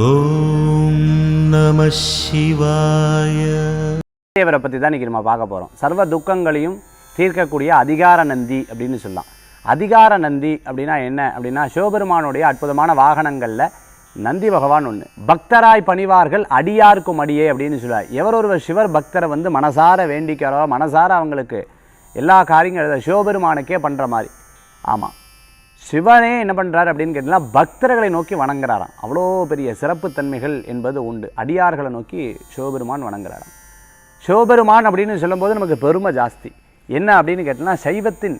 ஓம் நம சிவாய. தேவரை பற்றி தான் இன்றைக்கி நம்ம பார்க்க போகிறோம் சர்வ துக்கங்களையும் தீர்க்கக்கூடிய அதிகார நந்தி அப்படின்னு சொல்லலாம். அதிகார நந்தி அப்படின்னா என்ன? அப்படின்னா சிவபெருமானுடைய அற்புதமான வாகனங்களில் நந்தி பகவான் ஒன்று பக்தராய் பணிவார்கள் அடியார்க்கும் அடியே அப்படின்னு சொல்லுவார். எவர் ஒருவர் சிவர் பக்தரை வந்து மனசார வேண்டிக்கிறோ மனசார அவங்களுக்கு எல்லா காரியங்களும் சிவபெருமானுக்கே பண்ணுற மாதிரி. ஆமாம் சிவனே என்ன பண்ணுறாரு அப்படின்னு கேட்டிங்கன்னா பக்தர்களை நோக்கி வணங்குறாராம். அவ்வளோ பெரிய சிறப்புத்தன்மைகள் என்பது உண்டு. அடியார்களை நோக்கி சிவபெருமான் வணங்குறாராம். சிவபெருமான் அப்படின்னு சொல்லும்போது நமக்கு பெருமை ஜாஸ்தி. என்ன அப்படின்னு கேட்டோம்னா சைவத்தின்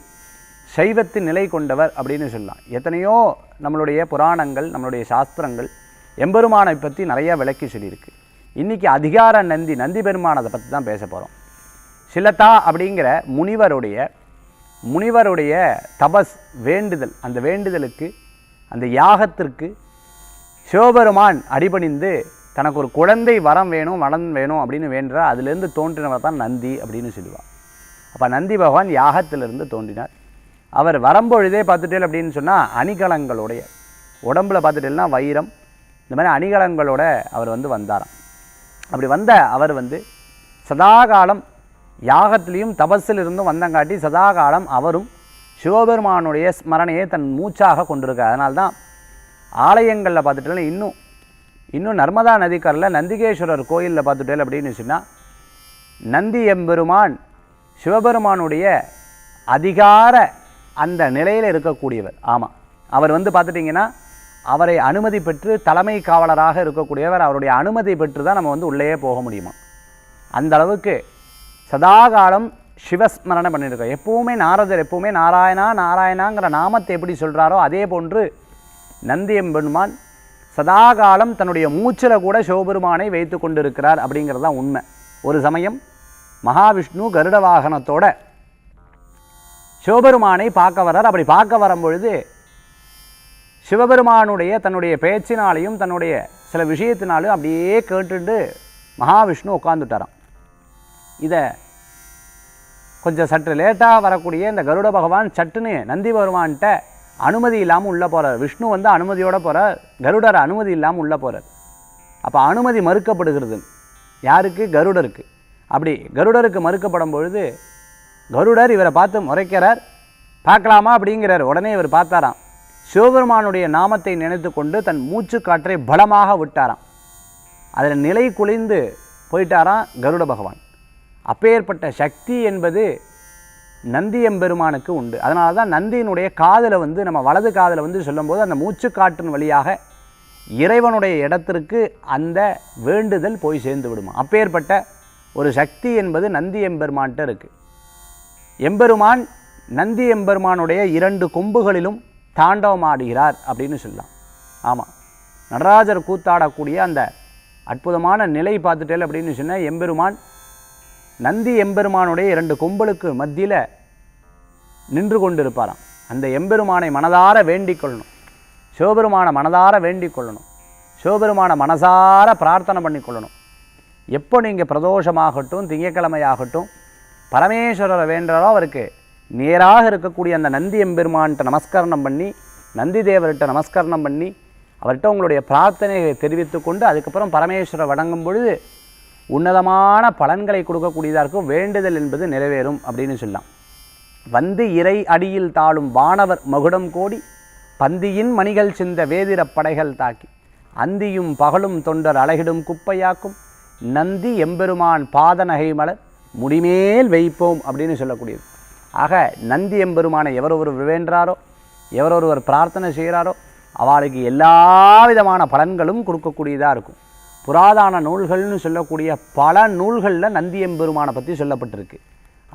சைவத்தின் நிலை கொண்டவர் அப்படின்னு சொல்லலாம். எத்தனையோ நம்மளுடைய புராணங்கள் நம்மளுடைய சாஸ்திரங்கள் எம்பெருமானை பற்றி நிறையா விளக்கி சொல்லியிருக்கு. இன்றைக்கி அதிகார நந்தி நந்தி பெருமானதை பற்றி தான் பேச போகிறோம் சிலத்தா அப்படிங்கிற முனிவருடைய முனிவருடைய தபஸ் வேண்டுதல் அந்த வேண்டுதலுக்கு அந்த யாகத்திற்கு சிவபெருமான் அடிபணிந்து தனக்கு ஒரு குழந்தை வரம் வேணும் வளம் வேணும் அப்படின்னு வேண்டுறா அதுலேருந்து தோன்றினவர் தான் நந்தி அப்படின்னு சொல்லுவார் அப்போ நந்தி பகவான் யாகத்திலிருந்து தோன்றினார். அவர் வரும்பொழுதே பார்த்துட்டேல் அப்படின்னு சொன்னால் அணிகலங்களுடைய உடம்புல பார்த்துட்டேல்னா வைரம் இந்த மாதிரி அணிகலங்களோட அவர் வந்து வந்தாராம். அப்படி வந்த அவர் வந்து சதாகாலம் யாகத்திலையும் தபஸிலிருந்தும் வந்தங்காட்டி சதாகாலம் அவரும் சிவபெருமானுடைய ஸ்மரணையை தன் மூச்சாக கொண்டிருக்கார். அதனால தான் ஆலயங்களில் பார்த்துட்டேன்னா இன்னும் இன்னும் நர்மதா நதிக்கரில் நந்திகேஸ்வரர் கோயிலில் பார்த்துட்டேன் அப்படின்னு சொன்னால் நந்தி எம்பெருமான் சிவபெருமானுடைய அதிகார அந்த நிலையில் இருக்கக்கூடியவர். ஆமாம் அவர் வந்து பார்த்துட்டிங்கன்னா அவரை அனுமதி பெற்று தலைமை காவலராக இருக்கக்கூடியவர். அவருடைய அனுமதி பெற்று தான் நம்ம வந்து உள்ளேயே போக முடியுமா? அந்த அளவுக்கு சதாகாலம் சிவஸ்மரணை பண்ணியிருக்கோம். எப்பவுமே நாரதர் எப்பவுமே நாராயணா நாராயணாங்கிற நாமத்தை எப்படி சொல்கிறாரோ அதே போன்று நந்தியம்பெருமான் சதாகாலம் தன்னுடைய மூச்சில் கூட சிவபெருமானை வைத்து கொண்டிருக்கிறார் அப்படிங்கிறது தான் உண்மை. ஒரு சமயம் மகாவிஷ்ணு கருட வாகனத்தோட சிவபெருமானை பார்க்க வர்றார். அப்படி பார்க்க வரும்பொழுது சிவபெருமானுடைய தன்னுடைய பேச்சினாலையும் தன்னுடைய சில விஷயத்தினாலும் அப்படியே கேட்டுட்டு மகாவிஷ்ணு உட்காந்துட்டாராம் இதை கொஞ்சம் சற்று லேட்டாக வரக்கூடிய இந்த கருட பகவான் சட்டுன்னு நந்தி பகவான்கிட்ட அனுமதி இல்லாமல் உள்ளே போகிறார் விஷ்ணு வந்து அனுமதியோடு போகிறார் கருடர் அனுமதி இல்லாமல் உள்ளே போகிறார் அப்போ அனுமதி மறுக்கப்படுகிறது. யாருக்கு? கருடருக்கு. அப்படி கருடருக்கு மறுக்கப்படும் பொழுது கருடர் இவரை பார்த்து முறைக்கிறார். பார்க்கலாமா அப்படிங்கிறார். உடனே இவர் பார்த்தாராம். சிவபெருமானுடைய நாமத்தை நினைத்து கொண்டு தன் மூச்சு காற்றை பலமாக விட்டாராம். அதில் நிலை குலைந்து போயிட்டாராம் கருட பகவான். அப்பேற்பட்ட சக்தி என்பது நந்தி எம்பெருமானுக்கு உண்டு. அதனால தான் நந்தியினுடைய காதலை வந்து நம்ம வலது காதில் வந்து சொல்லும்போது அந்த மூச்சு காற்றின் வழியாக இறைவனுடைய இடத்திற்கு அந்த வேண்டுதல் போய் சேர்ந்து விடுமா. அப்பேற்பட்ட ஒரு சக்தி என்பது நந்தி எம்பெருமான்கிட்ட இருக்குது எம்பெருமான் நந்தி எம்பெருமானுடைய இரண்டு கொம்புகளிலும் தாண்டவமாடுகிறார் அப்படின்னு சொல்லலாம். ஆமாம் நடராஜர் கூத்தாடக்கூடிய அந்த அற்புதமான நிலை பார்த்துட்டேல் அப்படின்னு சொன்னால் எம்பெருமான் நந்தி எம்பெருமானுடைய இரண்டு கொம்பலுக்கு மத்தியில் நின்று கொண்டிருப்பாராம். அந்த எம்பெருமானை மனதார வேண்டிக் கொள்ளணும். சிவபெருமானை மனதார வேண்டிக் கொள்ளணும். சிவபெருமானை மனசார பிரார்த்தனை பண்ணி கொள்ளணும். எப்போ நீங்கள் பிரதோஷமாகட்டும் திங்கக்கிழமையாகட்டும் பரமேஸ்வரரை வேண்டாரோ அவருக்கு நேராக இருக்கக்கூடிய அந்த நந்தி எம்பெருமான்கிட்ட நமஸ்கரணம் பண்ணி நந்தி தேவர்கிட்ட நமஸ்கரணம் பண்ணி அவர்கிட்ட உங்களுடைய பிரார்த்தனையை தெரிவித்து கொண்டு அதுக்கப்புறம் பரமேஸ்வரர் வணங்கும் பொழுது உன்னதமான பலன்களை கொடுக்கக்கூடியதாக இருக்கும். வேண்டுதல் என்பது நிறைவேறும் அப்படின்னு சொல்லலாம். வந்து இறை அடியில் தாழும் வானவர் மகுடம் கோடி பந்தியின் மணிகள் சிந்த வேதிரப் படைகள் தாக்கி அந்தியும் பகலும் தொண்டர் அழகிடும் குப்பையாக்கும் நந்தி எம்பெருமான் பாதநகை மலர் முடிமேல் வைப்போம் அப்படின்னு சொல்லக்கூடியது. ஆக நந்தி எம்பெருமானை எவர் ஒருவர் வேண்டாரோ எவர் ஒருவர் பிரார்த்தனை செய்கிறாரோ அவளுக்கு எல்லா விதமான பலன்களும் கொடுக்கக்கூடியதாக இருக்கும். புராதான நூல்கள்னு சொல்லக்கூடிய பல நூல்களில் நந்தி எம்பெருமானை பற்றி சொல்லப்பட்டிருக்கு.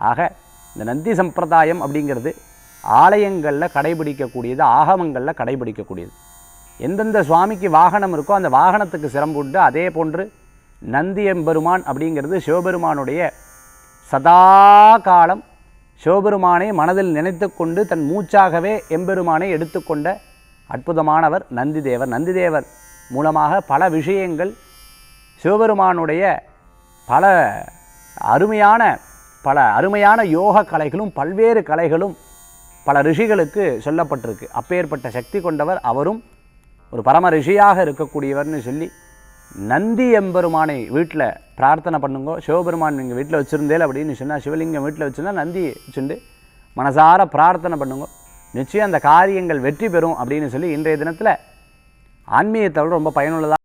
ஆக இந்த நந்தி சம்பிரதாயம் அப்படிங்கிறது ஆலயங்களில் கடைபிடிக்கக்கூடியது ஆகமங்களில் கடைபிடிக்கக்கூடியது. எந்தெந்த சுவாமிக்கு வாகனம் இருக்கோ அந்த வாகனத்துக்கு சிரம்புண்டு அதே போன்று நந்தி எம்பெருமான் அப்படிங்கிறது சிவபெருமானுடைய சதா காலம் சிவபெருமானை மனதில் நினைத்து கொண்டு தன் மூச்சாகவே எம்பெருமானை எடுத்துக்கொண்ட அற்புதமானவர் நந்திதேவர் நந்திதேவர் மூலமாக பல விஷயங்கள் சிவபெருமானுடைய பல அருமையான பல அருமையான யோக கலைகளும் பல்வேறு கலைகளும் பல ரிஷிகளுக்கு சொல்லப்பட்டிருக்கு. அப்பேற்பட்ட சக்தி கொண்டவர் அவரும் ஒரு பரம ரிஷியாக இருக்கக்கூடியவர்னு சொல்லி நந்தி எம்பெருமானை வீட்டில் பிரார்த்தனை பண்ணுங்க சிவபெருமான் நீங்கள் வீட்டில் வச்சுருந்தேல் அப்படின்னு சொன்னால் சிவலிங்கம் வீட்டில் வச்சுருந்தா நந்தி வச்சுண்டு மனசார பிரார்த்தனை பண்ணுங்க. நிச்சயம் அந்த காரியங்கள் வெற்றி பெறும் அப்படின்னு சொல்லி இன்றைய தினத்தில் ஆன்மீகத்தோடு ரொம்ப பயனுள்ளதாக